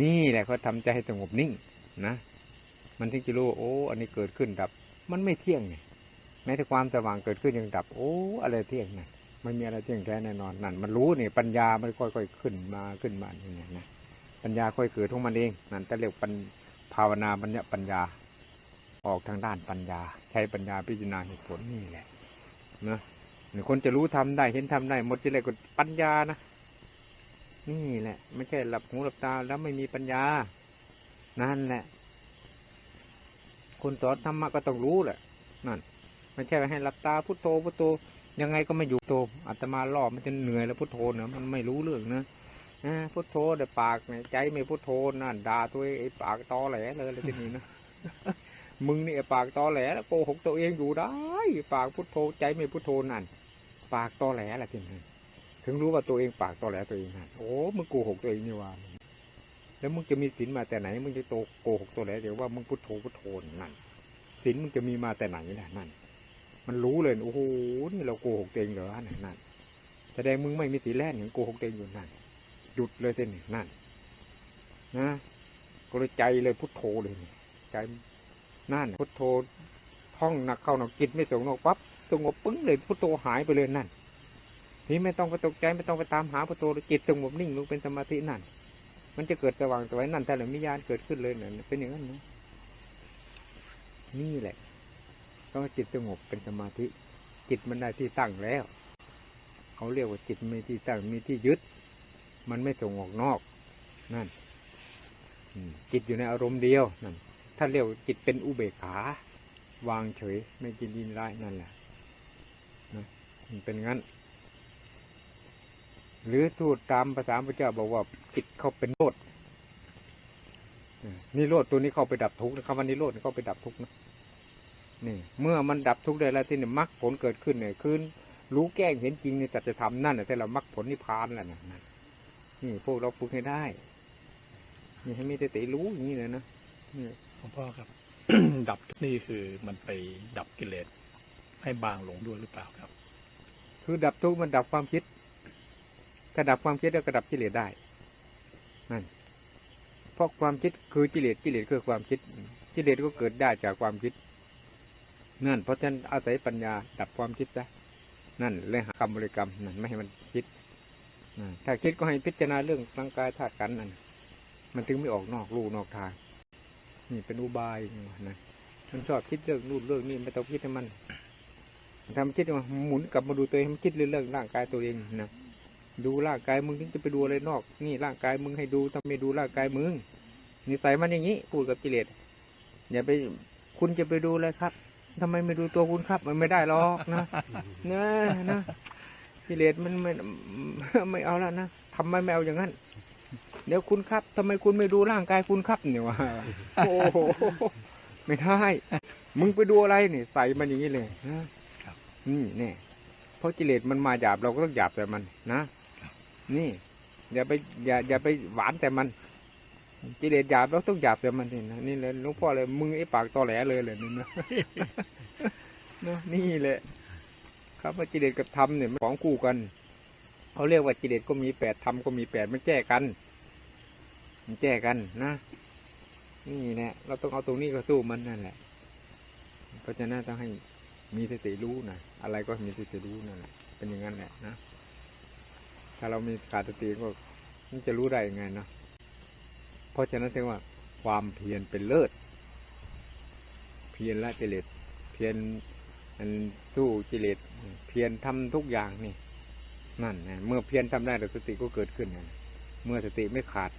นี่แหละเขาทำใจให้สงบนิ่งนะมันถึงจะรู้โอ้ อันนี้เกิดขึ้นดับ มันไม่เที่ยงไงแม้แต่ความสว่างเกิดขึ้นยังดับ โอ้ อะไรเที่ยงนะไม่มีอะไรเที่ยงแท้แน่นอนนั่นมันรู้นี่ปัญญามันค่อยๆขึ้นมาขึ้นมาอย่างเงี้ยนะปัญญาค่อยเกิดของมันเองนั่นแต่เรียกปัญภาวนาปัญญาปัญญา ออกทางด้านปัญญา ใช้ปัญญาพิจารณาเหตุผลนี่แหละนะคนจะรู้ทำได้เห็นทำได้หมดจะเลยก็ปัญญานะ นี่แหละ ไม่ใช่หลับหูหลับตาแล้วไม่มีปัญญา นั่นแหละ คนสอนธรรมะก็ต้องรู้แหละ นั่น ไม่ใช่ให้หลับตาพุทโธพุทโธยังไงก็ไม่อยู่โตอาตมาล่อมันจะเหนื่อยแล้วพุทโธเนะมันไม่รู้เรื่องนะนะพุทโธแต่ปากเนี่ยใจไม่พุทโธนั่นด่าตัวไอ้ปากตอแหลเลยเลยที่นี่นะมึงนี่ปากตอแหลแล้วโกหกตัวเองอยู่ได้ ปากพุทโธใจไม่พุทโธนั่น ปากตอแหลแหละที่นี่ ถึงรู้ว่าตัวเองปากตอแหลตัวเองนั่นโอ้มึงโกหกตัวเองนี่ว่าแล้วมึงจะมีศีลมาแต่ไหน มึงจะโตโกหกตัวแหลเดี๋ยวว่ามึงพุทโธพุทโธนั่นศีลมึงจะมีมาแต่ไหนล่ะนั่น มันรู้เลยโอ้โหนี่เราโกหกตัวเองเหรอนั่นแสดงมึงไม่มีศีลแล่นอย่างโกหกตัวเองอยู่นั่นหยุดเลยเส้นนั่น นะก็เลยใจเลยพุทโธเลยใจนั่นพุทโธท่องหนักเข้าหนักจิตไม่สงนอกปั๊บสงบปึ้งเลยพุทโธหายไปเลยนั่น นี่ไม่ต้องไปตกใจไม่ต้องไปตามหาพุทโธจิตสงบนิ่งลงเป็นสมาธินั่น มันจะเกิดสว่างสวยนั่นแต่ละมิญาณเกิดขึ้นเลยนั่นเป็นอย่างนั้นนะนี่แหละก็จิตสงบเป็นสมาธิ จิตมันได้ที่ตั้งแล้ว เขาเรียกว่าจิตมีที่ตั้งมีที่ยึด มันไม่ส่งออกนอก นั่นจิตอยู่ในอารมณ์เดียวนั่นถ้าเรียกว่าจิตเป็นอุเบกขาวางเฉย ไม่กินดินร้ายนั่นแหละนะมันเป็นงั้น หรือทูตตามภาษาพระเจ้าบอกว่าจิตเขาเป็นโลดนี่โลดตัวนี้เข้าไปดับทุกข์นะคำว่านิโรธเข้าไปดับทุกข์นะนี่ เมื่อมันดับทุกข์ได้แล้วที่เนี่ยมรรคผลเกิดขึ้นเนี่ยคือรู้แก้งเห็นจริงในสัจธรรมนั่นแหละแต่เรามรรคผลนิพพานแหละนะนี่พวกเราฝึกให้ได้นี่ให้มีแต่ติรู้อย่างนี้เลยนะนี่หลวงพ่อครับ ดับนี่คือมันไปดับกิเลสให้บางลงด้วยหรือเปล่าครับ คือดับทุกข์มันดับความคิด ถ้าดับความคิดแล้วก็ดับกิเลสได้นั่นเพราะความคิดคือกิเลสกิเลสคือความคิดกิเลสก็เกิดได้จากความคิดนั่นเพราะฉะนั้นอาศัยปัญญาดับความคิดซะนั่นเลยหาคำบริกรรมนั่นไม่ให้มันคิดถ้าคิดก็ให้พิจารณาเรื่องร่างกายธาตุกันนั่นมันถึงไม่ออกนอกลู่นอกทาง นี่เป็นอุบายนะมันชอบคิดเรื่องนู่นเรื่องนี้ไม่ต้องคิดให้มันทำคิดว่าหมุนกลับมาดูตัวเองมันคิดเรื่องร่างกายตัวเองนะ ดูร่างกายมึงถึงจะไปดูอะไรนอก นี่ร่างกายมึงให้ดูทำไมดูร่างกายมึงนิสัยมันอย่างนี้พูดกับกิเลสอย่าไปคุณจะไปดูเลยครับทำไมไม่ดูตัวคุณครับ มันไม่ได้หรอกนะนะนะกิเลสมันไม่ไม่เอาแล้วนะทำไมไม่เอาอย่างนั้นเดี๋ยวคุณครับทำไมคุณไม่ดูร่างกายคุณครับเนี่ยว่าโอ้โหไม่ได้มึงไปดูอะไรเนี่ยใส่มันอย่างนี้เลยนะครับนี่เนี่ยเพราะกิเลสมันมาหยาบเราก็ต้องหยาบแต่มันนะ นี่ อย่าไป อย่า อย่าไปหวานแต่มันกิเลสหยาบเราต้องหยาบแต่มันนี่นะนี่เลยหลวงพ่อเลยมึงไอ้ปากตอแหลเลยเลยนี่นะนะนี่แหละครับว่ากิเลสกับธรรมเนี่ยมันของคู่กันเขาเรียกว่ากิเลสก็มีแปดธรรมก็มีแปดมันแก้กัน มันแก้กันนะนี่แหละเราต้องเอาตรงนี้ก็สู้มันนั่นแหละเพราะฉะนั้นต้องให้มีสติรู้นะอะไรก็มีสติรู้นั่นแหละเป็นอย่างนั้นแหละนะ ถ้าเรามีขาดสติก็มันจะรู้ได้ยังไงเนาะเพราะฉะนั้นถึงว่า ความเพียรเป็นเลิศ เพียรละกิเลสเพียรอันสู้กิเลสเพียรทำทุกอย่างนี่นั่นนะเมื่อเพียรทำได้แล้วสติก็เกิดขึ้นนะเมื่อสติไม่ขาด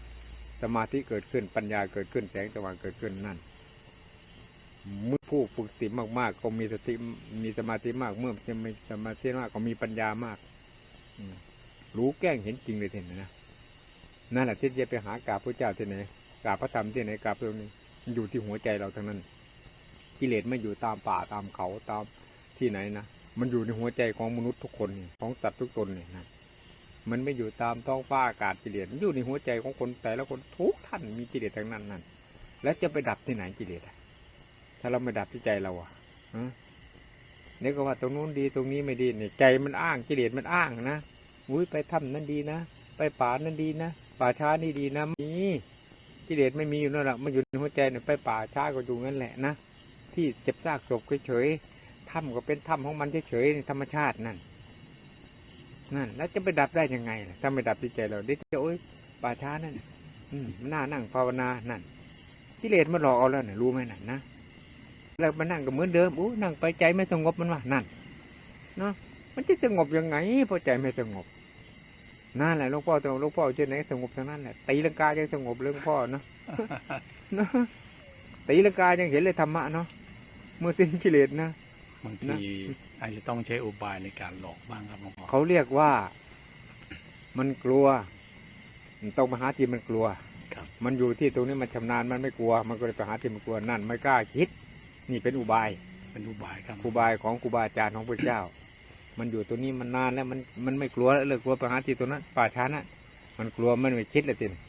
สมาธิเกิดขึ้นปัญญาเกิดขึ้นแสงสว่างเกิดขึ้นนั่นเมื่อผู้ฝึกสติมากๆก็มีสติมีสมาธิมาก เมื่อจะมีสมาธิมากก็มีปัญญามาก อืม รู้แก้งเห็นจริงเลยทีนี้นะนั่นแหละที่จะไปหากราบพระเจ้าที่ไหนกราบพระธรรมที่ไหนกราบตรงนี้มันอยู่ที่หัวใจเราทั้งนั้น กิเลสไม่อยู่ตามป่าตามเขาตามที่ไหนนะมันอยู่ในหัวใจของมนุษย์ทุกคนของสัตว์ทุกตนเนี่ยนะมันไม่อยู่ตามท้องฟ้าอากาศกิเลสมันอยู่ในหัวใจของคนแต่ละคนทุกท่านมีกิเลสทั้งนั้นนั่นแล้วจะไปดับที่ไหนกิเลสถ้าเราไม่ดับที่ใจเราอะฮะเนี่ยก็ว่าตรงนู้นดีตรงนี้ไม่ดีเนี่ยใจมันอ้างกิเลสมันอ้างนะ อุ้ยไปถ้ำนั่นดีนะ ไปป่านั่นดีนะ ป่าช้านี่ดีนะมีกิเลสไม่มีอยู่นั่นแหละมันอยู่ในหัวใจเนี่ยไปป่าช้าก็อยู่งั้นแหละนะ ที่เจ็บซากศพเฉยๆถ้ำก็เป็นถ้ำของมันเฉยๆในธรรมชาตินั่น นั่น แล้วจะไปดับได้ยังไงล่ะถ้าไม่ดับที่ใจเราเดี๋ยวจะโอ๊ยป่าช้านั่นอืมน่านั่งภาวนานั่นกิเลสมันหลอกเอาแล้วเนี่ยรู้ไหมนั่นนะแล้วมานั่งก็เหมือนเดิมอู้นั่งไปใจไม่สงบมันว่านั่นเนาะมันจะสงบยังไงพราะใจไม่สงบ นั่นแหละหลวงพ่อตรงหลวงพ่อเช่นไหนสงบทางนั้นแหละตีลังกายังสงบเลยหลวงพ่อเนาะเนาะตีลังกายังเห็นเลยธรรมะเนาะเมื่อสิ้นกิเลสนะบางทีอาจจะต้องใช้อุบายในการหลอกบ้างครับหลวงพ่อเขาเรียกว่ามันกลัวมันต้องมาหาที่มันกลัวครับมันอยู่ที่ตรงนี้มันชำนาญมันไม่กลัว มันก็เลยไปหาที่มันกลัวนั่น ไม่กล้าคิด นี่เป็นอุบายเป็นอุบายครับครูบายของครูบาอาจารย์ของพระเจ้า มันอยู่ตัวนี้มันนานแล้ว มันมันไม่กลัวแล้วเลยกลัวไปหาที่ตัวนั้นป่าช้าน่ะมันกลัวมันไม่คิดเลยทีนี้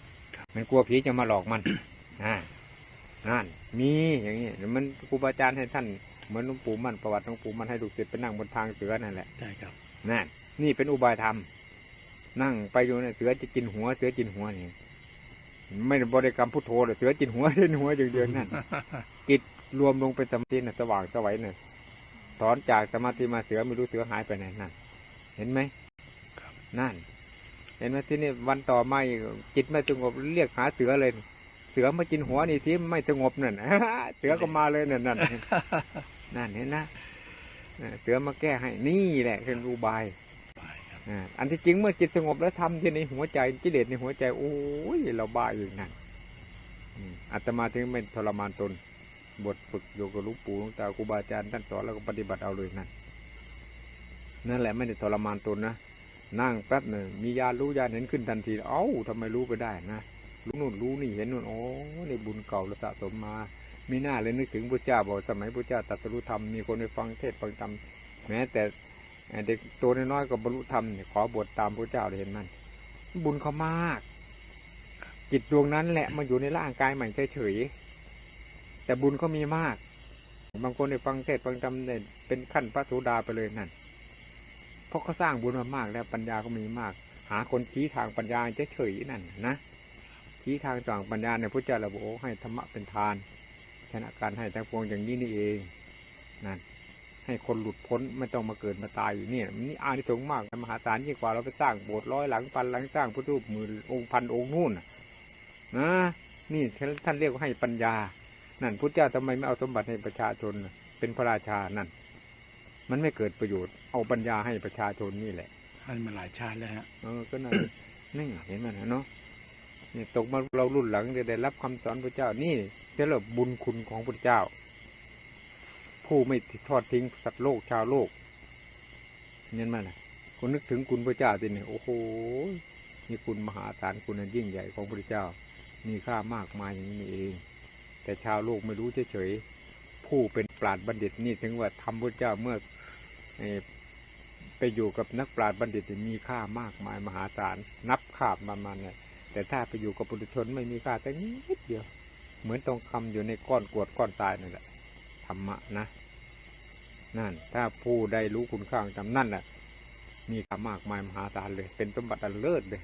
มันกลัวผีจะมาหลอกมันอ่านั่นมีอย่างนี้มันครูบาอาจารย์ให้ท่านเหมือนหลวงปู่มันประวัติหลวงปู่มันให้ลูกศิษย์ไปนั่งบนทางเสือนั่นแหละใช่ครับนั่นนี่เป็นอุบายธรรมนั่งไปอยู่เนี่ยเสือจะกินหัว เสือกินหัวนี่ไม่ได้บริกรรมพุทโธเลยเสือกินหัวกินหัวอย่างเดียวนั่นจิตรวมลงเป็นสมาธิน่ะสว่างสวัยเนี่ย ถอนจากสมาธิมาเสือไม่รู้เสือหายไปไหนนั่นเห็นไหมครับนั่น เห็นไหมที่นี่วันต่อมาอีกจิตไม่สงบเรียกหาเสือเลย เสือมากินหัวนี่ที่ไม่สงบนั่นเสือก็มาเลยนั่นนั่นนั่นเห็นนะเออเสือมาแก้ให้นี่แหละเป็นอุบายอุบายครับอ่าอันที่จริงเมื่อจิตสงบแล้วทำที่ในหัวใจกิเลสในหัวใจโอ้ยเราบ้าอยู่นั่นอืมอาตมาถึงไม่ทรมานตน บทฝึกโยกับลูกปู่ลวงตาครูบาอาจารย์ท่านสอนแล้วก็ปฏิบัติเอาเลยนั่นนั่นแหละไม่ได้ทรมานตนนะนั่งแป๊บหนึ่งมียารู้ยาเห็นขึ้นทันที เอ้าทำไมรู้ไปได้นะรู้นู่นรู้นี่เห็นนู่นโอ้ในบุญเก่าเราสะสมมามีหน้าเลยนึกถึงพระเจ้าบอกสมัยพระเจ้าตรัสรู้ธรรมมีคนไปฟังเทศน์ฟังธรรมแม้แต่เด็กตัวน้อยๆก็บรรลุธรรมขอบวชตามพระเจ้าเลยเห็นมันบุญเขามาก จิตดวงนั้นแหละมาอยู่ในร่างกายใหม่เฉยๆ แต่บุญเขามีมาก บางคนได้ฟังเทศฟังธรรมเนี่ยเป็นขั้นพระโสดาไปเลยนั่น เพราะเขาสร้างบุญมามากแล้วปัญญาก็มีมาก หาคนชี้ทางปัญญาเฉยๆนั่นนะชี้ทางต่างปัญญาในพระเจ้าระบุโอ้ให้ธรรมะเป็นทาน ชนะการให้ทั้งปวงอย่างนี้นี่เองนั่นให้คนหลุดพ้นไม่ต้องมาเกิดมาตายอยู่เนี่ยมันนี่อานิสงส์มากมหาศาลยิ่งกว่าเราไปสร้างโบสถ์ร้อยหลังพันหลังสร้างพุทธรูปหมื่นองค์พันองค์นู่นนะนะนี่ท่านเรียกว่าให้ปัญญา นั่นพุทธเจ้าทำไมไม่เอาสมบัติให้ประชาชนน่ะเป็นพระราชานั่น มันไม่เกิดประโยชน์เอาปัญญาให้ประชาชนนี่แหละให้มาหลายชาติแล้วฮะเออก็นั่นนี่เห็นมันนะเนาะนี่ตกมาเรารุ่นหลังได้ได้รับคำสอนพระเจ้านี่เรียกว่าบุญคุณของพระเจ้า ผู้ไม่ทอดทิ้งสัตว์โลกชาวโลกเห็นมันนะคุณนึกถึงคุณพระเจ้าสิเนี่ยโอ้โหนี่คุณมหาศาลคุณอันยิ่งใหญ่ของพระเจ้า มีค่ามากมายอย่างนี้นี่เอง แต่ชาวโลกไม่รู้เฉยๆผู้เป็นปราดบัณฑิตนี่ถึงว่าทำพระเจ้าเมื่อไปอยู่กับนักปราชญ์บัณฑิตมีค่ามากมายมหาศาลนับขาบประมาณเนี่ยแต่ถ้าไปอยู่กับปุถุชนไม่มีค่าแต่นิดเดียว เหมือนทองคำอยู่ในก้อนกรวดก้อนทรายนั่นแหละธรรมะนะ นั่น ถ้าผู้ได้รู้คุณค่าของธรรมนั่นแหละมีค่ามากมายมหาศาลเลย เป็นสมบัติอันเลิศเลย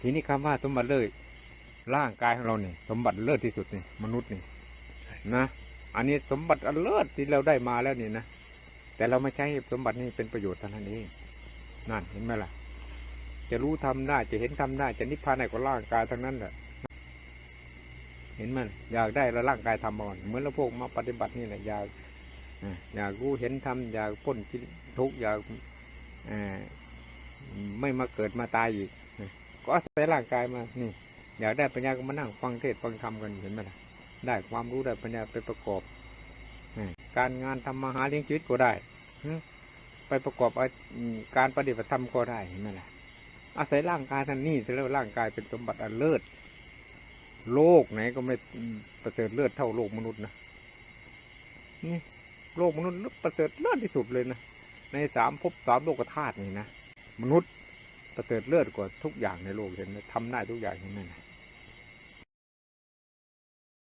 ทีนี้คำว่าสมบัติเลิศ ร่างกายของเราเนี่ยสมบัติเลิศที่สุดนี่มนุษย์นี่นะอันนี้สมบัติอันเลิศที่เราได้มาแล้วนี่นะแต่เราไม่ใช้สมบัตินี้เป็นประโยชน์เท่านั้นเองนั่นเห็นไหมล่ะ จะรู้ทำได้จะเห็นทำได้จะนิพพานได้ก็ร่างกายทั้งนั้นแหละเห็นมันอยากได้แล้วร่างกายทำก่อนเหมือนเราพวกมาปฏิบัตินี่แหละอยากอยากรู้เห็นทำอยากพ้นทุกข์อยากอไม่มาเกิดมาตายอีกก็อาศัยร่างกายมานี่ อยากได้ปัญญาก็มานั่งฟังเทศฟังธรรมกันเห็นไหมล่ะได้ความรู้ได้ปัญญาไปประกอบการงานทำมาหาเลี้ยงชีวิตก็ได้ไปประกอบอาอืมการปฏิบัติธรรมก็ได้เห็นไหมล่ะ อาศัยร่างกายท่านนี่จะเรียกว่าร่างกายเป็นสมบัติอันเลิศโลกไหนก็ไม่ประเสริฐเลิศเท่าโลกมนุษย์นะนี่โลกมนุษย์ประเสริฐเลิศที่สุดเลยนะในสามภพสามโลกธาตุนี่นะมนุษย์ประเสริฐเลิศกว่าทุกอย่างในโลกเห็นไหมทำได้ทุกอย่างเห็นไหมนะ